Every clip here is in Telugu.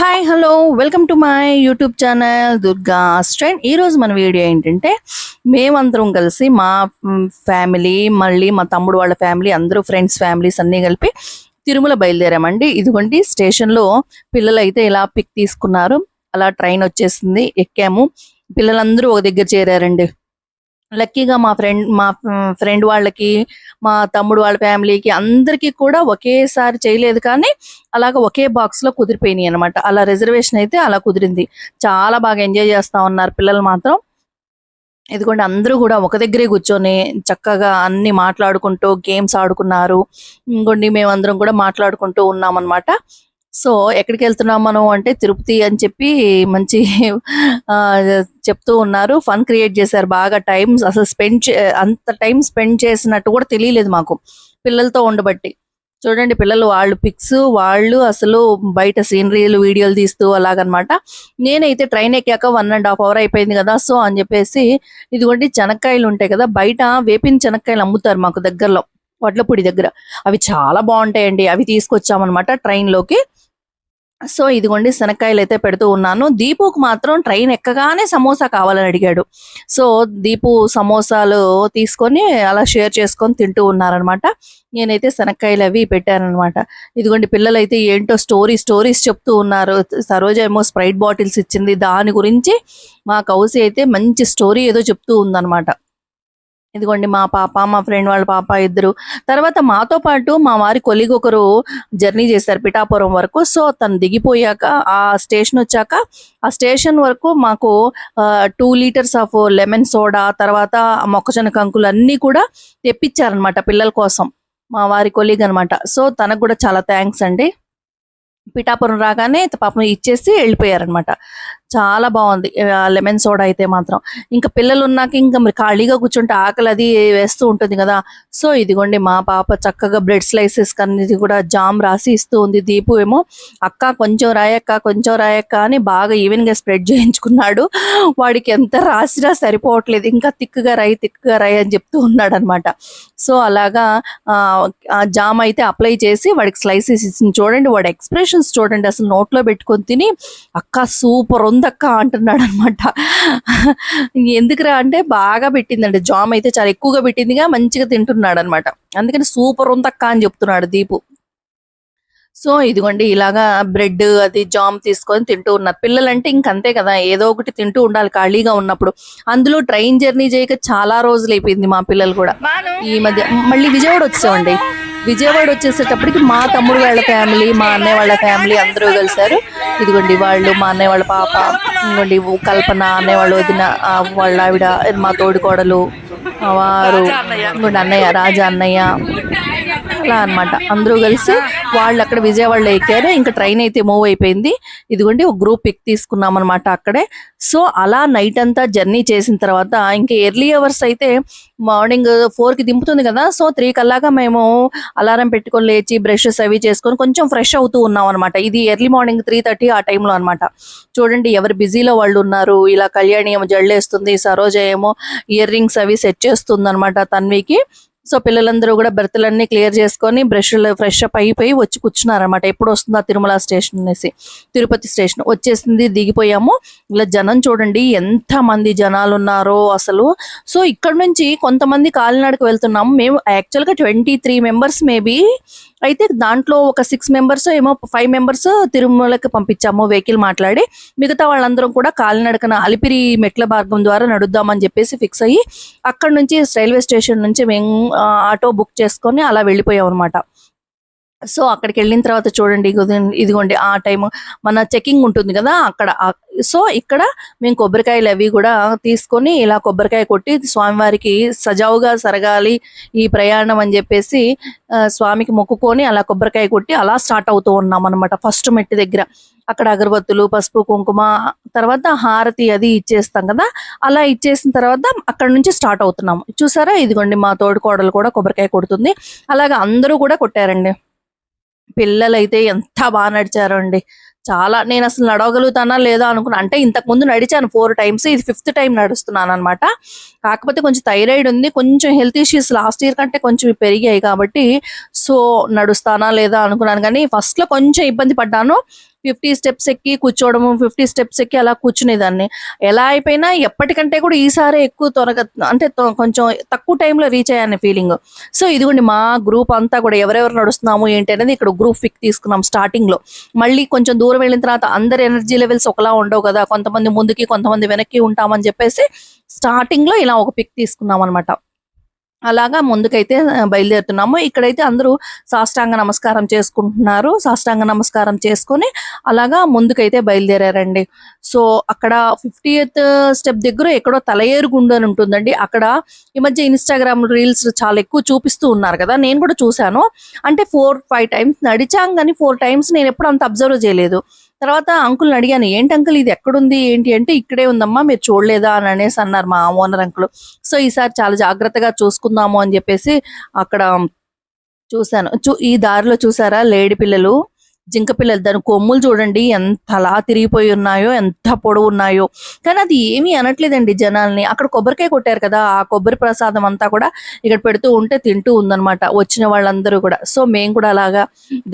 Hi hello welcome to my YouTube channel Durga strain ఈరోజు మన వీడియో ఏంటంటే మేమందరం కలిసి మా ఫ్యామిలీ మళ్ళీ మా తమ్ముడు వాళ్ళ ఫ్యామిలీ అందరూ ఫ్రెండ్స్ ఫ్యామిలీస్ అన్నీ కలిపి తిరుమల బయలుదేరామండి. ఇదిగోండి స్టేషన్లో పిల్లలు అయితే ఇలా పిక్ తీసుకున్నారు. అలా ట్రైన్ వచ్చేసింది ఎక్కాము. పిల్లలందరూ ఒక దగ్గర చేరారండి. లక్కీగా మా ఫ్రెండ్ మా ఫ్రెండ్ వాళ్ళకి మా తమ్ముడు వాళ్ళ ఫ్యామిలీకి అందరికీ కూడా ఒకేసారి చేయలేదు కానీ అలాగ ఒకే బాక్స్లో కుదిరిపోయినాయి అనమాట అలా రిజర్వేషన్ అయితే అలా కుదిరింది. చాలా బాగా ఎంజాయ్ చేస్తా ఉన్నారు పిల్లలు మాత్రం. ఇదిగోండి అందరూ కూడా ఒక దగ్గరే కూర్చొని చక్కగా అన్ని మాట్లాడుకుంటూ గేమ్స్ ఆడుకున్నారు. ఇంకోండి మేమందరం కూడా మాట్లాడుకుంటూ ఉన్నాం అనమాట సో ఎక్కడికి వెళ్తున్నాం మనం అంటే తిరుపతి అని చెప్పి మంచి ఆ, చెప్తూ ఉన్నారు. ఫన్ క్రియేట్ చేశారు. బాగా టైం అసలు స్పెండ్ అంత టైం స్పెండ్ చేసినట్టు కూడా తెలియలేదు మాకు. పిల్లలతో ఉండబట్టి. చూడండి పిల్లలు వాళ్ళు పిక్స్ వాళ్ళు అసలు బయట సీనరీలు వీడియోలు తీస్తూ అలాగనమాట. నేనైతే ట్రైన్ ఎక్కాక వన్ అండ్ హాఫ్ అవర్ అయిపోయింది కదా సో అని చెప్పేసి ఇదిగోండి చెనక్కాయలు ఉంటాయి కదా బయట వేపిన చెనక్కాయలు అమ్ముతారు మాకు దగ్గరలో వడ్లపూడి దగ్గర. అవి చాలా బాగుంటాయండి. అవి తీసుకొచ్చామన్నమాట ట్రైన్లోకి సో ఇదిగోండి శనక్కాయలు అయితే పెడుతూ ఉన్నాను. దీపుకు మాత్రం ట్రైన్ ఎక్కగానే సమోసా కావాలని అడిగాడు. సో దీపు సమోసాలు తీసుకొని అలా షేర్ చేసుకొని తింటూ ఉన్నారనమాట. నేనైతే శనక్కాయలు అవి పెట్టానమాట ఇదిగోండి పిల్లలు అయితే ఏంటో స్టోరీ స్టోరీస్ చెప్తూ ఉన్నారు. సరోజ ఏమో స్ప్రైట్ బాటిల్స్ ఇచ్చింది. దాని గురించి మా కౌసి అయితే మంచి స్టోరీ ఏదో చెప్తూ ఉందన్నమాట ఇదిగోండి మా పాప మా ఫ్రెండ్ వాళ్ళ పాప ఇద్దరు. తర్వాత మాతో పాటు మా వారి కొలిగ్ ఒకరు జర్నీ చేశారు పిఠాపురం వరకు. సో తను దిగిపోయాక ఆ స్టేషన్ వచ్చాక ఆ స్టేషన్ వరకు మాకు two litres of lemon soda తర్వాత మొక్కజొన్న కంకులు అన్నీ కూడా తెప్పించారనమాట పిల్లల కోసం. మా వారి కొలీగ్ అనమాట సో తనకు కూడా చాలా థ్యాంక్స్ అండి. పిఠాపురం రాగానే పాపం ఇచ్చేసి వెళ్ళిపోయారనమాట చాలా బాగుంది. లెమన్ సోడా అయితే మాత్రం. ఇంకా పిల్లలు ఉన్నాక ఇంకా మీరు ఖాళీగా కూర్చుంటే ఆకలి అది వేస్తూ ఉంటుంది కదా. సో ఇదిగోండి మా పాప చక్కగా బ్రెడ్ స్లైసెస్ అనేది కూడా జామ్ రాసి ఇస్తూ ఉంది. దీపు ఏమో అక్క కొంచెం రాయక్క కొంచెం రాయక్క అని బాగా ఈవెన్గా స్ప్రెడ్ చేయించుకున్నాడు. వాడికి ఎంత రాసినా సరిపోవట్లేదు. ఇంకా తిక్కుగా రాయి తిక్కుగా రాయి అని చెప్తూ ఉన్నాడు అనమాట సో అలాగా ఆ, జామ్ అయితే అప్లై చేసి వాడికి స్లైసెస్ ఇచ్చింది. చూడండి వాడి ఎక్స్ప్రెషన్స్ చూడండి. అసలు నోట్లో పెట్టుకొని తిని అక్క సూపర్ ఉంది అక్క అంటున్నాడు అనమాట ఎందుకురా అంటే బాగా పెట్టిందండి. జామ్ అయితే చాలా ఎక్కువగా పెట్టిందిగా మంచిగా తింటున్నాడు అనమాట అందుకని సూపర్ ఉంది అక్క అని చెప్తున్నాడు దీపు. సో ఇదిగోండి ఇలాగా బ్రెడ్ అది జామ్ తీసుకొని తింటూ ఉన్నారు పిల్లలంటే ఇంకంతే కదా ఏదో ఒకటి తింటూ ఉండాలి ఖాళీగా ఉన్నప్పుడు. అందులో ట్రైన్ జర్నీ చేయక చాలా రోజులు అయిపోయింది మా పిల్లలు కూడా. ఈ మధ్య మళ్ళీ విజయవాడ వచ్చామండి. విజయవాడ వచ్చేసేటప్పటికి మా తమ్ముడు వాళ్ళ ఫ్యామిలీ మా అన్నయ్య వాళ్ళ ఫ్యామిలీ అందరూ కలిశారు. ఇదిగోండి వాళ్ళు మా అన్నయ్య వాళ్ళ పాప ఇదిగోండి కల్పన అన్నయ్య వాళ్ళు వదిన వాళ్ళ ఆవిడ మా తోడుకోడలు వారు అన్నయ్య. రాజా అన్నయ్య. అలా అన్నమాట. అందరూ కలిసి వాళ్ళు అక్కడ విజయవాడలో ఎక్కారు. ఇంకా ట్రైన్ అయితే మూవ్ అయిపోయింది. ఇదిగోండి ఒక గ్రూప్ పిక్ తీసుకున్నాం అనమాట అక్కడే. సో అలా నైట్ అంతా జర్నీ చేసిన తర్వాత ఇంకా ఎర్లీ అవర్స్ అయితే మార్నింగ్ ఫోర్కి దింపుతుంది కదా. సో త్రీ కల్లాగా మేము అలారం పెట్టుకొని లేచి బ్రషెస్ అవి చేసుకొని కొంచెం ఫ్రెష్ అవుతూ ఉన్నాం అనమాట ఇది ఎర్లీ మార్నింగ్ త్రీ థర్టీ ఆ టైంలో అనమాట చూడండి ఎవరు బిజీలో వాళ్ళు ఉన్నారు. ఇలా కళ్యాణి ఏమో జల్లేస్తుంది సరోజ ఏమో ఇయర్ రింగ్స్ అవి సెట్ చేస్తుంది అనమాట తన్వికి. సో పిల్లలందరూ కూడా బెర్తలన్నీ క్లియర్ చేసుకొని బ్రష్ ఫ్రెష్ అప్ అయిపోయి వచ్చి కూర్చున్నారనమాట ఎప్పుడు వస్తుందా తిరుమల స్టేషన్ అనేసి. తిరుపతి స్టేషన్ వచ్చేసింది దిగిపోయాము. ఇలా జనం చూడండి ఎంత మంది జనాలు ఉన్నారో అసలు. సో ఇక్కడ నుంచి కొంతమంది కాలినడక వెళ్తున్నాము. మేము యాక్చువల్గా ట్వంటీ త్రీ మెంబర్స్ మేబీ అయితే దాంట్లో ఒక సిక్స్ మెంబర్స్ ఏమో ఫైవ్ మెంబర్స్ తిరుమలకి పంపించాము వెహికల్ మాట్లాడి. మిగతా వాళ్ళందరం కూడా కాలినడకన అలిపిరి మెట్ల మార్గం ద్వారా నడుద్దామని చెప్పేసి ఫిక్స్ అయ్యి అక్కడ నుంచి రైల్వే స్టేషన్ నుంచి మేము ఆటో బుక్ చేసుకొని అలా వెళ్ళిపోయాం అనమాట సో అక్కడికి వెళ్ళిన తర్వాత చూడండి ఇదిగోండి ఆ టైం మన చెకింగ్ ఉంటుంది కదా అక్కడ సో ఇక్కడ మేము కొబ్బరికాయలు అవి కూడా తీసుకొని ఇలా కొబ్బరికాయ కొట్టి స్వామివారికి సజావుగా సరగాలి ఈ ప్రయాణం అని చెప్పేసి స్వామికి మొక్కుకొని అలా కొబ్బరికాయ కొట్టి అలా స్టార్ట్ అవుతూ ఉన్నాం అనమాట ఫస్ట్ మెట్టి దగ్గర. అక్కడ అగరబత్తులు పసుపు కుంకుమ తర్వాత హారతి అది ఇచ్చేస్తాం కదా. అలా ఇచ్చేసిన తర్వాత అక్కడ నుంచి స్టార్ట్ అవుతున్నాం. చూసారా? ఇదిగోండి మా తోడు కోడలు కూడా కొబ్బరికాయ కొడుతుంది. అలాగా అందరూ కూడా కొట్టారండి. పిల్లలైతే ఎంత బాగా నడిచారండి. చాలా నేను అసలు నడవగలుగుతానా లేదా అనుకున్నా. అంటే ఇంతకు ముందు నడిచాను ఫోర్ టైమ్స్ ఇది ఫిఫ్త్ టైం నడుస్తున్నాను అనమాట కాకపోతే కొంచెం థైరాయిడ్ ఉంది కొంచెం హెల్త్ ఇష్యూస్ లాస్ట్ ఇయర్ కంటే కొంచెం పెరిగాయి కాబట్టి సో నడుస్తానా లేదా అనుకున్నాను. కానీ ఫస్ట్లో కొంచెం ఇబ్బంది పడ్డాను. ఫిఫ్టీ స్టెప్స్ ఎక్కి కూర్చోవడము ఫిఫ్టీ స్టెప్స్ ఎక్కి అలా కూర్చునేదాన్ని. ఎలా అయిపోయినా ఎప్పటికంటే కూడా ఈసారి ఎక్కువ త్వరగా అంటే కొంచెం తక్కువ టైంలో రీచ్ అయ్యాను ఫీలింగ్. సో ఇదిగోండి మా గ్రూప్ అంతా కూడా ఎవరెవరు నడుస్తున్నాము ఏంటి అనేది ఇక్కడ గ్రూప్ పిక్ తీసుకున్నాం స్టార్టింగ్లో మళ్ళీ కొంచెం దూరం వెళ్ళిన తర్వాత అందరి ఎనర్జీ లెవెల్స్ ఒకలా ఉండవు కదా కొంతమంది ముందుకి కొంతమంది వెనక్కి ఉంటామని చెప్పేసి స్టార్టింగ్లో ఇలా ఒక పిక్ తీసుకున్నాం అనమాట అలాగా ముందుకైతే బయలుదేరుతున్నాము. ఇక్కడైతే అందరూ సాష్టాంగ నమస్కారం చేసుకుంటున్నారు. సాష్టాంగ నమస్కారం చేసుకొని అలాగా ముందుకైతే బయలుదేరారండి. సో అక్కడ ఫిఫ్టీ స్టెప్ దగ్గర ఎక్కడో తలయేరుగుండు అని ఉంటుందండి. అక్కడ ఈ మధ్య ఇన్స్టాగ్రామ్ రీల్స్ చాలా ఎక్కువ చూపిస్తూ ఉన్నారు కదా. నేను కూడా చూశాను. అంటే ఫోర్ ఫైవ్ టైమ్స్ నడిచాం కానీ ఫోర్ టైమ్స్ నేను ఎప్పుడు అంత అబ్జర్వ్ చేయలేదు. తర్వాత అంకుల్ని అడిగాను ఏంటి అంకుల్ ఇది ఎక్కడుంది? ఏంటి? అంటే ఇక్కడే ఉందమ్మా మీరు చూడలేదా? అని అనేసి అన్నారు మా ఓనర్ అంకుల్. సో ఈసారి చాలా జాగ్రత్తగా చూసుకుందాము అని చెప్పేసి అక్కడ చూశాను. చూ ఈ దారిలో చూసారా లేడీ పిల్లలు? జింక పిల్లలు దాని కొమ్ములు చూడండి ఎంత అలా తిరిగిపోయి ఉన్నాయో ఎంత పొడవు ఉన్నాయో. కానీ అది ఏమీ అనట్లేదండి జనాల్ని. అక్కడ కొబ్బరికాయ కొట్టారు కదా ఆ కొబ్బరి ప్రసాదం అంతా కూడా ఇక్కడ పెడుతూ ఉంటే తింటూ ఉందన్నమాట వచ్చిన వాళ్ళందరూ కూడా. సో మేము కూడా అలాగా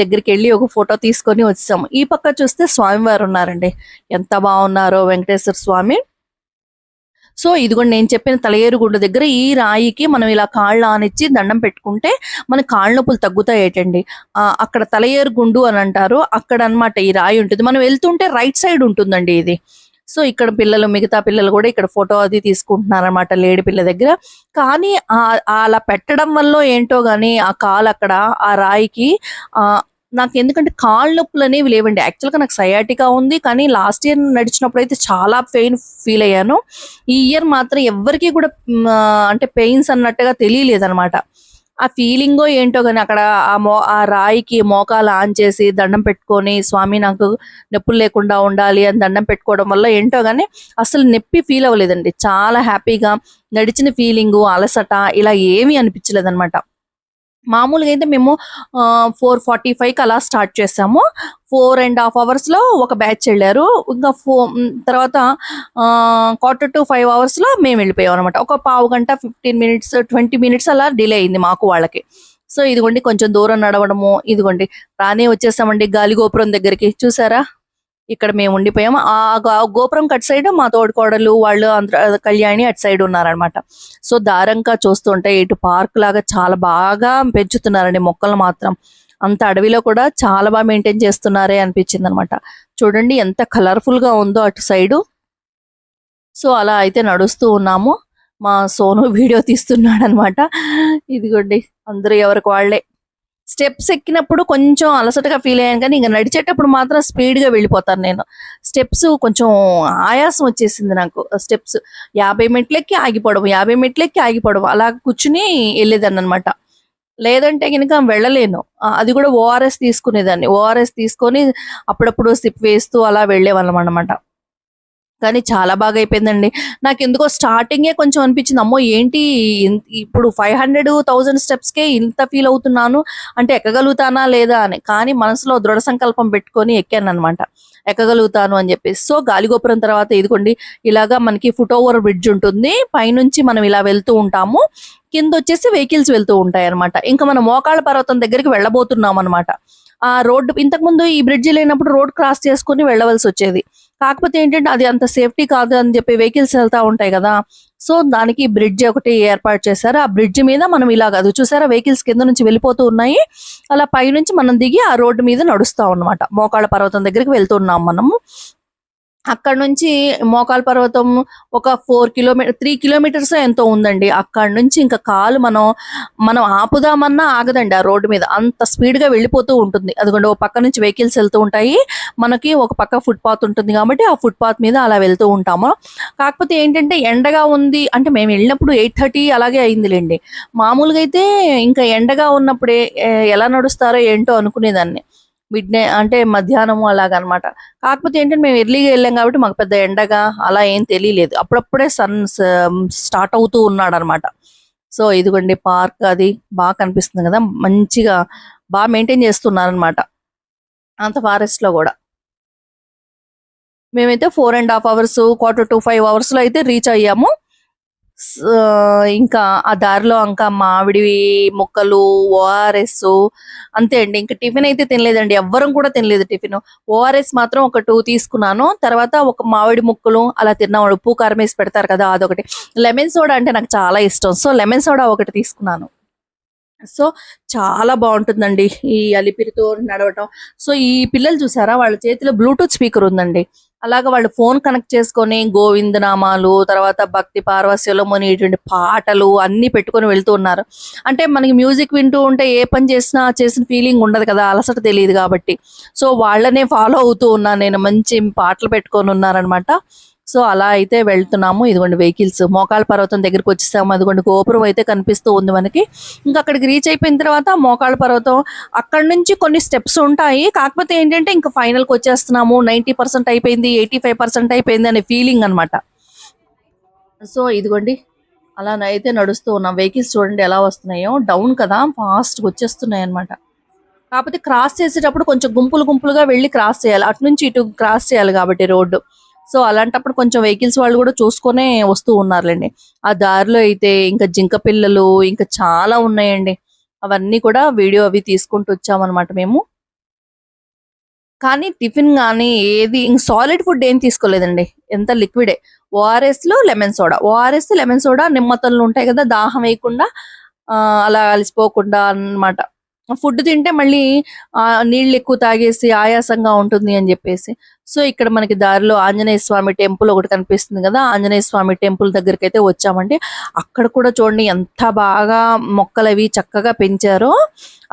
దగ్గరికి వెళ్ళి ఒక ఫోటో తీసుకొని వచ్చాము. ఈ పక్క చూస్తే స్వామివారు ఉన్నారండి. ఎంత బాగున్నారో వెంకటేశ్వర స్వామి. సో ఇదిగోండి నేను చెప్పిన తలయేరుగుండ దగ్గర ఈ రాయికి మనం ఇలా కాళ్ళు ఆనిచ్చి దండం పెట్టుకుంటే మన కాళ్ళ నొప్పులు తగ్గుతాయేటండి. ఆ, అక్కడ తలయేరుగుండు అని అంటారు. అక్కడ అన్నమాట ఈ రాయి ఉంటుంది. మనం వెళ్తుంటే రైట్ సైడ్ ఉంటుందండి ఇది. సో ఇక్కడ పిల్లలు మిగతా పిల్లలు కూడా ఇక్కడ ఫోటో అది తీసుకుంటున్నారనమాట లేడి పిల్ల దగ్గర. కానీ అలా పెట్టడం వల్ల ఏంటో కానీ ఆ కాలు అక్కడ ఆ రాయికి నాకు ఎందుకంటే కాళ్ళ నొప్పులు అనేవి లేవండి. యాక్చువల్గా నాకు సయాటికా ఉంది కానీ లాస్ట్ ఇయర్ నడిచినప్పుడు అయితే చాలా పెయిన్ ఫీల్ అయ్యాను. ఈ ఇయర్ మాత్రం ఎవ్వరికీ కూడా అంటే పెయిన్స్ అన్నట్టుగా తెలియలేదనమాట ఆ ఫీలింగో ఏంటో కానీ అక్కడ ఆ మో ఆ రాయికి మోకాలు ఆన్ చేసి దండం పెట్టుకొని స్వామి నాకు నొప్పులు లేకుండా ఉండాలి అని దండం పెట్టుకోవడం వల్ల ఏంటో కానీ అసలు నొప్పి ఫీల్ అవ్వలేదండి. చాలా హ్యాపీగా నడిచిన ఫీలింగు అలసట ఇలా ఏమీ అనిపించలేదన్నమాట. మామూలుగా అయితే మేము ఫోర్ ఫార్టీ ఫైవ్కి అలా స్టార్ట్ చేసాము. ఫోర్ అండ్ హాఫ్ అవర్స్లో ఒక బ్యాచ్ వెళ్ళారు. ఇంకా ఫో తర్వాత క్వార్టర్ టు ఫైవ్ అవర్స్లో మేము వెళ్ళిపోయాం అనమాట ఒక పావు గంట ఫిఫ్టీన్ మినిట్స్ ట్వంటీ మినిట్స్ అలా డిలే అయింది మాకు వాళ్ళకి. సో ఇదిగోండి కొంచెం దూరం నడవడము ఇదిగోండి. రానే వచ్చేసామండి గాలి గోపురం దగ్గరికి. చూసారా? ఇక్కడ మేము ఉండిపోయాము ఆ గోపురం కట్ సైడ్ మా తోడుకోడలు వాళ్ళు కళ్యాణి అటు సైడ్ ఉన్నారనమాట సో దారంగా చూస్తుంటే ఇటు పార్క్ లాగా చాలా బాగా పెంచుతున్నారండి మొక్కలు మాత్రం. అంత అడవిలో కూడా చాలా బాగా మెయింటైన్ చేస్తున్నారే అనిపించింది అనమాట చూడండి ఎంత కలర్ఫుల్గా ఉందో అటు సైడు. సో అలా అయితే నడుస్తూ ఉన్నాము. మా సోను వీడియో తీస్తున్నాడు అనమాట ఇదిగోండి అందరూ ఎవరికి వాళ్ళే. స్టెప్స్ ఎక్కినప్పుడు కొంచెం అలసటగా ఫీల్ అయ్యాను కానీ ఇంకా నడిచేటప్పుడు మాత్రం స్పీడ్గా వెళ్ళిపోతాను నేను. స్టెప్స్ కొంచెం ఆయాసం వచ్చేసింది నాకు. స్టెప్స్ యాభై మెట్లెక్కి ఆగిపోవడం యాభై మెట్లెక్కి ఆగిపోవడం అలా కూర్చుని వెళ్ళేదాన్ని అనమాట లేదంటే కనుక వెళ్ళలేను. అది కూడా ఓఆర్ఎస్ తీసుకునేదాన్ని. ఓఆర్ఎస్ తీసుకొని అప్పుడప్పుడు సిప్ వేస్తూ అలా వెళ్ళేవాళ్ళం అనమాట కానీ చాలా బాగా అయిపోయిందండి నాకు ఎందుకో స్టార్టింగే కొంచెం అనిపించింది. అమ్మో ఏంటి ఇప్పుడు ఫైవ్ హండ్రెడ్ థౌజండ్ స్టెప్స్కే ఇంత ఫీల్ అవుతున్నాను? అంటే ఎక్కగలుగుతానా లేదా అని. కానీ మనసులో దృఢ సంకల్పం పెట్టుకొని ఎక్కాను అనమాట ఎక్కగలుగుతాను అని చెప్పేసి. సో గాలిగోపురం తర్వాత ఇదిగోండి. ఇలాగా మనకి ఫుట్ ఓవర్ బ్రిడ్జ్ ఉంటుంది. పైనుంచి మనం ఇలా వెళ్తూ ఉంటాము. కింద వచ్చేసి వెహికల్స్ వెళ్తూ ఉంటాయి అనమాట ఇంకా మనం మోకాళ్ళ పర్వతం దగ్గరికి వెళ్ళబోతున్నాం అనమాట ఆ రోడ్డు ఇంతకు ముందు ఈ బ్రిడ్జ్ లేనప్పుడు రోడ్ క్రాస్ చేసుకుని వెళ్ళవలసి వచ్చేది. కాకపోతే ఏంటంటే అది అంత సేఫ్టీ కాదు అని చెప్పి వెహికల్స్ వెళ్తా ఉంటాయి కదా. సో దానికి బ్రిడ్జ్ ఒకటి ఏర్పాటు చేశారు. ఆ బ్రిడ్జ్ మీద మనం ఇలా కాదు చూసారా? వెహికల్స్ కింద నుంచి వెళ్ళిపోతూ ఉన్నాయి. అలా పైనుంచి మనం దిగి ఆ రోడ్డు మీద నడుస్తాం అన్నమాట. మోకాళ్ళ పర్వతం దగ్గరికి వెళ్తున్నాం మనము. అక్కడ నుంచి మోకాల్ పర్వతం ఒక ఫోర్ కిలోమీటర్ త్రీ కిలోమీటర్స్ ఎంతో ఉందండి. అక్కడ నుంచి ఇంకా కాలు మనం మనం ఆపుదామన్నా ఆగదండి ఆ రోడ్డు మీద. అంత స్పీడ్గా వెళ్ళిపోతూ ఉంటుంది. అదిగోండి ఒక పక్క నుంచి వెహికల్స్ వెళ్తూ ఉంటాయి. మనకి ఒక పక్క ఫుట్పాత్ ఉంటుంది కాబట్టి ఆ ఫుట్పాత్ మీద అలా వెళ్తూ ఉంటాము. కాకపోతే ఏంటంటే ఎండగా ఉంది అంటే మేము వెళ్ళినప్పుడు ఎయిట్ థర్టీ అలాగే అయిందిలేండి. మామూలుగా అయితే ఇంకా ఎండగా ఉన్నప్పుడే ఎలా నడుస్తారో ఏంటో అనుకునేదాన్ని. మిడ్ నే అంటే మధ్యాహ్నం అలాగనమాట. కాకపోతే ఏంటంటే మేము ఎర్లీగా వెళ్ళాం కాబట్టి మాకు పెద్ద ఎండగా అలా ఏం తెలియలేదు. అప్పుడప్పుడే సన్ స్టార్ట్ um, అవుతూ ఉన్నాడు అనమాట సో ఇదిగోండి పార్క్ అది బాగా కనిపిస్తుంది కదా మంచిగా బాగా మెయింటైన్ చేస్తున్నారనమాట. అంత ఫారెస్ట్లో కూడా. మేమైతే four and half hours quarter to five అవర్స్లో అయితే రీచ్ అయ్యాము. ఇంకా ఆ దారిలో ఇంకా మామిడి ముక్కలు ఓఆర్ఎస్ అంతే అండి. ఇంకా టిఫిన్ అయితే తినలేదండి. ఎవ్వరం కూడా తినలేదు టిఫిన్. ఓఆర్ఎస్ మాత్రం ఒక టూ తీసుకున్నాను. తర్వాత ఒక మామిడి ముక్కలు అలా తిన్నాం. ఉప్పు కారం వేసి పెడతారు కదా అదొకటి. లెమన్ సోడా అంటే నాకు చాలా ఇష్టం. సో లెమన్ సోడా ఒకటి తీసుకున్నాను. సో చాలా బాగుంటుందండి ఈ అలిపిరితో నడవటం. సో ఈ పిల్లలు చూసారా? వాళ్ళ చేతిలో బ్లూటూత్ స్పీకర్ ఉందండి. అలాగా వాళ్ళు ఫోన్ కనెక్ట్ చేసుకొని గోవిందనామాలు తర్వాత భక్తి పార్వస్యలముని ఇటువంటి పాటలు అన్ని పెట్టుకొని వెళ్తూ ఉన్నారు. అంటే మనకి మ్యూజిక్ వింటూ ఉంటే ఏ పని చేసినా చేసిన ఫీలింగ్ ఉండదు కదా అలసట తెలియదు కాబట్టి. సో వాళ్ళనే ఫాలో అవుతూ ఉన్నాను నేను మంచి పాటలు పెట్టుకొని ఉన్నారనమాట. సో అలా అయితే వెళ్తున్నాము. ఇదిగోండి వెహికల్స్. మోకాల పర్వతం దగ్గరికి వచ్చేసాము. అదిగోండి గోపురం అయితే కనిపిస్తూ ఉంది మనకి. ఇంకా అక్కడికి రీచ్ అయిపోయిన తర్వాత మోకాళ్ళ పర్వతం అక్కడ నుంచి కొన్ని స్టెప్స్ ఉంటాయి. కాకపోతే ఏంటంటే ఇంకా ఫైనల్కి వచ్చేస్తున్నాము. నైంటీ పర్సెంట్ అయిపోయింది ఎయిటీ ఫైవ్ పర్సెంట్ అయిపోయింది అనే ఫీలింగ్ అనమాట సో ఇదిగోండి అలా అయితే నడుస్తూ ఉన్నాం. వెహికల్స్ చూడండి ఎలా వస్తున్నాయో. డౌన్ కదా ఫాస్ట్ వచ్చేస్తున్నాయి అనమాట కాకపోతే క్రాస్ చేసేటప్పుడు కొంచెం గుంపులు గుంపులుగా వెళ్ళి క్రాస్ చేయాలి. అటు నుంచి ఇటు క్రాస్ చేయాలి కాబట్టి రోడ్డు. సో అలాంటప్పుడు కొంచెం వెహికల్స్ వాళ్ళు కూడా చూసుకొనే వస్తూ ఉన్నారులేండి. ఆ దారిలో అయితే ఇంకా జింక పిల్లలు ఇంకా చాలా ఉన్నాయండి. అవన్నీ కూడా వీడియో అవి తీసుకుంటూ వచ్చామన్నమాట మేము. కానీ టిఫిన్ కానీ ఏది ఇంక సాలిడ్ ఫుడ్ ఏం తీసుకోలేదండి. ఎంత లిక్విడే. ఓఆర్ఎస్లో lemon soda. ORS lemon soda నిమ్మతలు ఉంటాయి కదా దాహం వేయకుండా అలా అలసిపోకుండా అన్నమాట. ఫుడ్ తింటే మళ్ళీ నీళ్ళు ఎక్కువ తాగేసి ఆయాసంగా ఉంటుంది అని చెప్పేసి. సో ఇక్కడ మనకి దారిలో ఆంజనేయ స్వామి టెంపుల్ ఒకటి కనిపిస్తుంది కదా ఆంజనేయ స్వామి టెంపుల్ దగ్గరికి అయితే వచ్చామండి. అక్కడ కూడా చూడండి ఎంత బాగా మొక్కలు అవి చక్కగా పెంచారో.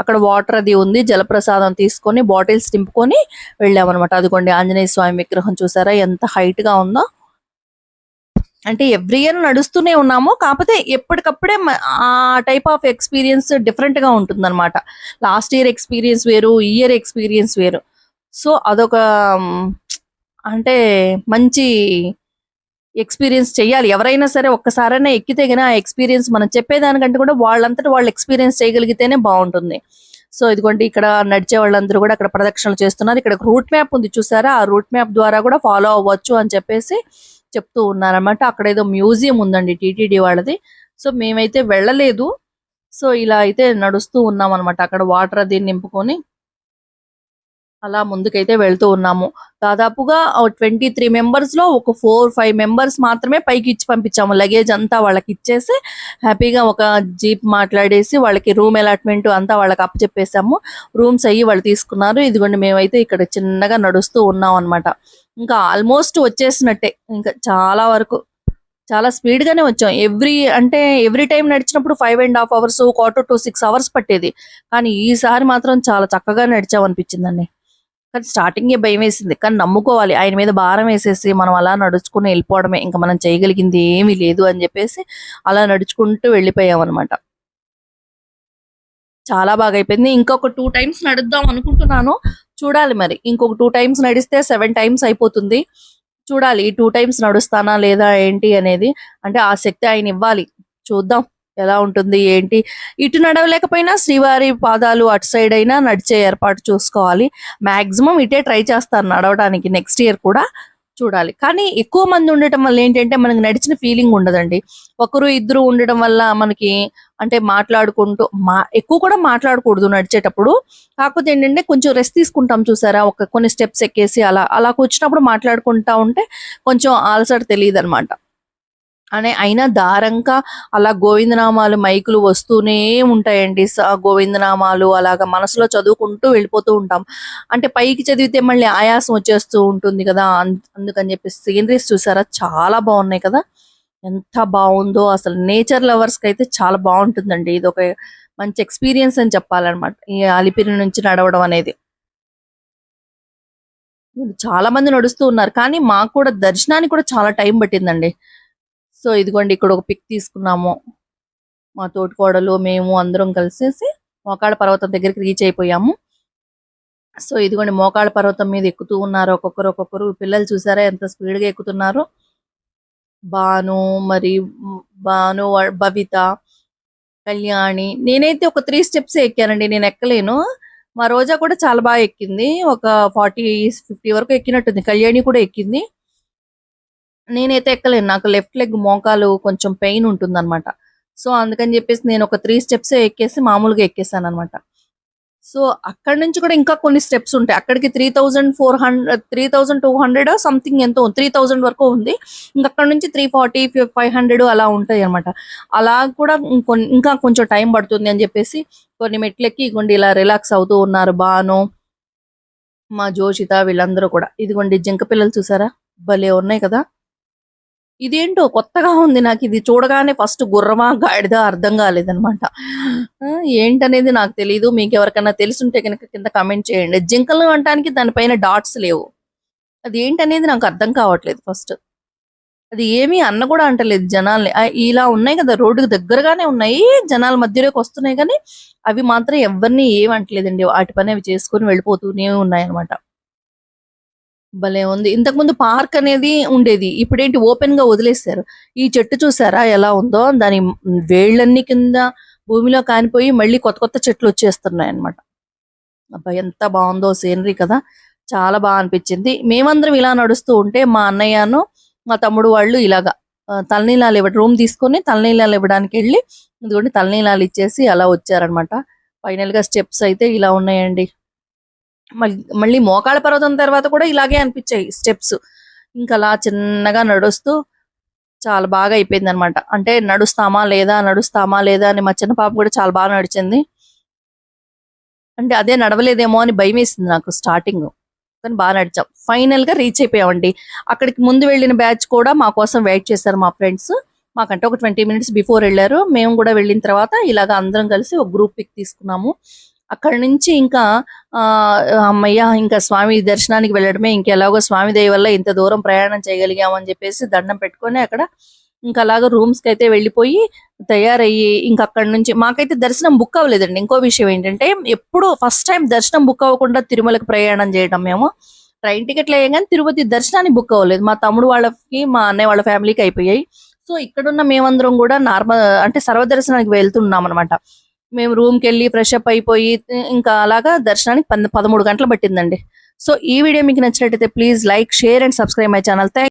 అక్కడ వాటర్ అది ఉంది జలప్రసాదం తీసుకొని బాటిల్స్ నింపుకొని వెళ్ళామన్నమాట. అదిగోండి ఆంజనేయ స్వామి విగ్రహం చూసారా ఎంత హైట్గా ఉందో. అంటే ఎవ్రీ ఇయర్ నడుస్తూనే ఉన్నాము. కాకపోతే ఎప్పటికప్పుడే ఆ టైప్ ఆఫ్ ఎక్స్పీరియన్స్ డిఫరెంట్గా ఉంటుంది అనమాట లాస్ట్ ఇయర్ ఎక్స్పీరియన్స్ వేరు ఇయర్ ఎక్స్పీరియన్స్ వేరు. సో అదొక అంటే మంచి ఎక్స్పీరియన్స్ చేయాలి ఎవరైనా సరే ఒక్కసారైనా ఎక్కితే గన ఆ ఎక్స్పీరియన్స్ మనం చెప్పేదానికంటే కూడా వాళ్ళంతటా వాళ్ళు ఎక్స్పీరియన్స్ చేయగలిగితేనే బాగుంటుంది. సో ఇదిగోండి ఇక్కడ నడిచే వాళ్ళందరూ కూడా అక్కడ ప్రదక్షిణలు చేస్తున్నారు. ఇక్కడ రూట్ మ్యాప్ ఉంది చూసారా? ఆ రూట్ మ్యాప్ ద్వారా కూడా ఫాలో అవ్వచ్చు అని చెప్పేసి చెప్తూ ఉన్నారన్నమాట. అక్కడ ఏదో మ్యూజియం ఉందండి టీటీడీ వాళ్ళది. సో మేమైతే వెళ్ళలేదు. సో ఇలా అయితే నడుస్తూ ఉన్నాం అనమాట అక్కడ వాటర్ అది నింపుకొని అలా ముందుకైతే వెళ్తూ ఉన్నాము. దాదాపుగా ట్వంటీ త్రీ మెంబర్స్లో ఒక ఫోర్ ఫైవ్ మెంబర్స్ మాత్రమే పైకి ఇచ్చి పంపించాము. లగేజ్ అంతా వాళ్ళకి ఇచ్చేసి హ్యాపీగా ఒక జీప్ మాట్లాడేసి వాళ్ళకి రూమ్ అలాట్మెంట్ అంతా వాళ్ళకి అప్పచెప్పేసాము. రూమ్స్ అయ్యి వాళ్ళు తీసుకున్నారు. ఇదిగోండి మేమైతే ఇక్కడ చిన్నగా నడుస్తూ ఉన్నాం అన్నమాట. ఇంకా ఆల్మోస్ట్ వచ్చేసినట్టే. ఇంకా చాలా వరకు చాలా స్పీడ్ గానే వచ్చాం. ఎవ్రీ అంటే ఎవ్రీ టైం నడిచినప్పుడు five and half hours quarter to six hours పట్టేది. కానీ ఈసారి మాత్రం చాలా చక్కగా నడిచామనిపించిందండి. కానీ స్టార్టింగ్ భయం వేసింది. కానీ నమ్ముకోవాలి. ఆయన మీద భారం వేసేసి మనం అలా నడుచుకుని వెళ్ళిపోవడమే. ఇంకా మనం చేయగలిగింది ఏమీ లేదు అని చెప్పేసి అలా నడుచుకుంటూ వెళ్ళిపోయాం అనమాట చాలా బాగా అయిపోయింది. ఇంకొక టూ టైమ్స్ నడుద్దాం అనుకుంటున్నాను. చూడాలి మరి. ఇంకొక టూ టైమ్స్ నడిస్తే సెవెన్ టైమ్స్ అయిపోతుంది. చూడాలి. ఈ టూ టైమ్స్ నడుస్తానా లేదా ఏంటి అనేది. అంటే ఆ శక్తి ఆయన ఇవ్వాలి. చూద్దాం. ఎలా ఉంటుంది ఏంటి? ఇటు నడవలేకపోయినా శ్రీవారి పాదాలు అటు సైడ్ అయినా నడిచే ఏర్పాటు చూసుకోవాలి. మాక్సిమం ఇటే ట్రై చేస్తారు నడవడానికి నెక్స్ట్ ఇయర్ కూడా చూడాలి. కానీ ఎక్కువ మంది ఉండటం వల్ల ఏంటంటే మనకి నడిచిన ఫీలింగ్ ఉండదండి. ఒకరు ఇద్దరు ఉండడం వల్ల మనకి అంటే మాట్లాడుకుంటూ మా ఎక్కువ కూడా మాట్లాడకూడదు నడిచేటప్పుడు. కాకపోతే ఏంటంటే కొంచెం రెస్ట్ తీసుకుంటాం చూసారా? ఒక కొన్ని స్టెప్స్ ఎక్కేసి అలా అలా కూర్చున్నప్పుడు మాట్లాడుకుంటా ఉంటే కొంచెం ఆల్సర్ తెలియదు అనమాట అనే అయినా దారంగా అలా గోవిందనామాలు మైకులు వస్తూనే ఉంటాయండి. స- గోవిందనామాలు అలాగా మనసులో చదువుకుంటూ వెళ్ళిపోతూ ఉంటాం. అంటే పైకి చదివితే మళ్ళీ ఆయాసం వచ్చేస్తూ ఉంటుంది కదా. అందుకని చెప్పి సీనరీస్ చూసారా? చాలా బాగున్నాయి కదా. ఎంత బాగుందో అసలు నేచర్ లవర్స్కి అయితే చాలా బాగుంటుందండి. ఇది ఒక మంచి ఎక్స్పీరియన్స్ అని చెప్పాలన్నమాట. ఈ అలిపిరి నుంచి నడవడం అనేది. చాలా మంది నడుస్తూ ఉన్నారు. కానీ మాకు కూడా దర్శనానికి కూడా చాలా టైం పట్టిందండి. సో ఇదిగోండి ఇక్కడ ఒక పిక్ తీసుకున్నాము. మా తోటికోడలు మేము అందరం కలిసేసి మోకాళ్ళ పర్వతం దగ్గరికి రీచ్ అయిపోయాము. సో ఇదిగోండి మోకాళ్ళ పర్వతం మీద ఎక్కుతూ ఉన్నారు ఒక్కొక్కరు ఒక్కొక్కరు. పిల్లలు చూసారా ఎంత స్పీడ్గా ఎక్కుతున్నారు? బాను మరి భాను బాను భవిత కళ్యాణి. నేనైతే ఒక త్రీ స్టెప్స్ ఎక్కానండి నేను ఎక్కలేను. మా రోజా కూడా చాలా బాగా ఎక్కింది. ఒక ఫార్టీ ఫిఫ్టీ వరకు ఎక్కినట్టుంది. కళ్యాణి కూడా ఎక్కింది. నేనైతే ఎక్కలేను. నాకు లెఫ్ట్ లెగ్ మోకాలు కొంచెం పెయిన్ ఉంటుందన్నమాట. సో, అందుకని చెప్పేసి నేను ఒక త్రీ స్టెప్స్ ఎక్కేసి మామూలుగా ఎక్కేసానన్నమాట. సో, అక్కడి నుంచి కూడా ఇంకా కొన్ని స్టెప్స్ ఉంటాయి. అక్కడికి 3400 3200 సంథింగ్ ఎంతో 3000 వరకు ఉంది. ఇంకా అక్కడ నుంచి త్రీ ఫార్టీ ఫైవ్ హండ్రెడ్ అలా ఉంటాయన్నమాట. అలా కూడా కొన్ని ఇంకా కొంచెం టైం పడుతుంది అని చెప్పేసి కొన్ని మెట్లెక్కి ఇగోండి ఇలా రిలాక్స్ అవుతూ ఉన్నారు బాను. మా జోషిత వీళ్ళందరూ కూడా. ఇదిగోండి జింక పిల్లలు చూసారా? భలే ఉన్నాయి కదా! ఇదేంటో కొత్తగా ఉంది నాకు ఇది చూడగానే ఫస్ట్ గుర్రమా? గాడిద అర్థం కాలేదనమాట ఏంటనేది నాకు తెలీదు. ఎవరికైనా తెలుసుంటే గనక కింద కమెంట్ చేయండి. జింకలు అనటానికి దానిపైన డాట్స్ లేవు. అది ఏంటనేది నాకు అర్థం కావట్లేదు ఫస్ట్. అది ఏమీ అన్న కూడా అంటలేదు జనాల్ని. ఇలా ఉన్నాయి కదా! రోడ్డుకి దగ్గరగానే ఉన్నాయి. జనాల మధ్యలోకి వస్తున్నాయి కానీ అవి మాత్రం ఎవ్వరిని ఏమంటలేదండి వాటి పని అవి చేసుకొని వెళ్ళిపోతూనే ఉన్నాయన్నమాట. భలే ఉంది. ఇంతకుముందు పార్క్ అనేది ఉండేది. ఇప్పుడేంటి ఓపెన్గా వదిలేసారు. ఈ చెట్టు చూసారా ఎలా ఉందో? దాని వేళ్ళన్నీ కింద భూమిలో కానిపోయి మళ్ళీ కొత్త కొత్త చెట్లు వచ్చేస్తున్నాయి అనమాట అబ్బా! ఎంత బాగుందో సీనరీ కదా! చాలా బాగా అనిపించింది. మేమందరం ఇలా నడుస్తూ ఉంటే మా అన్నయ్యను, మా తమ్ముడు వాళ్ళు ఇలాగా తలనీలాలు ఇవ్వడం రూమ్ తీసుకొని తలనీలాలు ఇవ్వడానికెళ్ళి ఇదిగోండి తలనీలాలు ఇచ్చేసి అలా వచ్చారన్నమాట. ఫైనల్‌గా స్టెప్స్ అయితే ఇలా ఉన్నాయండి. మళ్ళీ మోకాళ్ళ పర్వతం తర్వాత కూడా ఇలాగే అనిపించాయి స్టెప్స్. ఇంకలా చిన్నగా నడుస్తూ చాలా బాగా అయిపోయింది అనమాట అంటే నడుస్తామా లేదా? నడుస్తామా లేదా? అని మా చిన్న పాప కూడా చాలా బాగా నడిచింది. అంటే అదే నడవలేదేమో అని భయమేసింది నాకు స్టార్టింగ్ కానీ బాగా నడిచాం. ఫైనల్‌గా రీచ్ అయిపోయామండి. అక్కడికి ముందు వెళ్ళిన బ్యాచ్ కూడా మా కోసం వెయిట్ చేశారు మా ఫ్రెండ్స్. మాకంటే ఒక 20 మినిట్స్ బిఫోర్ వెళ్ళారు మేము కూడా వెళ్ళిన తర్వాత ఇలాగ అందరం కలిసి ఒక గ్రూప్ పిక్ తీసుకున్నాము. అక్కడి నుంచి ఇంకా అమ్మయ్య ఇంకా స్వామి దర్శనానికి వెళ్ళడమే ఇంకెలాగో స్వామి దయ వల్ల ఇంత దూరం ప్రయాణం చేయగలిగామని అని చెప్పేసి దండం పెట్టుకొని అక్కడ ఇంకా అలాగా అయితే వెళ్ళిపోయి తయారయ్యి ఇంకా అక్కడి నుంచి మాకైతే దర్శనం బుక్ అవ్వలేదండి. ఇంకో విషయం ఏంటంటే ఎప్పుడు ఫస్ట్ టైం దర్శనం బుక్ అవ్వకుండా తిరుమలకి ప్రయాణం చేయడం మేము. ట్రైన్ టికెట్లు వేయగానే తిరుపతి దర్శనానికి బుక్ అవ్వలేదు. మా తమ్ముడు వాళ్ళకి, మా అన్నయ్య వాళ్ళ ఫ్యామిలీకి అయిపోయాయి. సో, ఇక్కడున్న మేమందరం కూడా నార్మల్ అంటే సర్వదర్శనానికి వెళ్తున్నామన్నమాట. మేము రూమ్‌కెళ్ళి ఫ్రెష్ అప్ అయిపోయి ఇంకా అలాగా దర్శనానికి పంద పదమూడు గంటలు పట్టిందండి. సో, ఈ వీడియో మీకు నచ్చినట్టయితే please like, share and subscribe my channel. Thank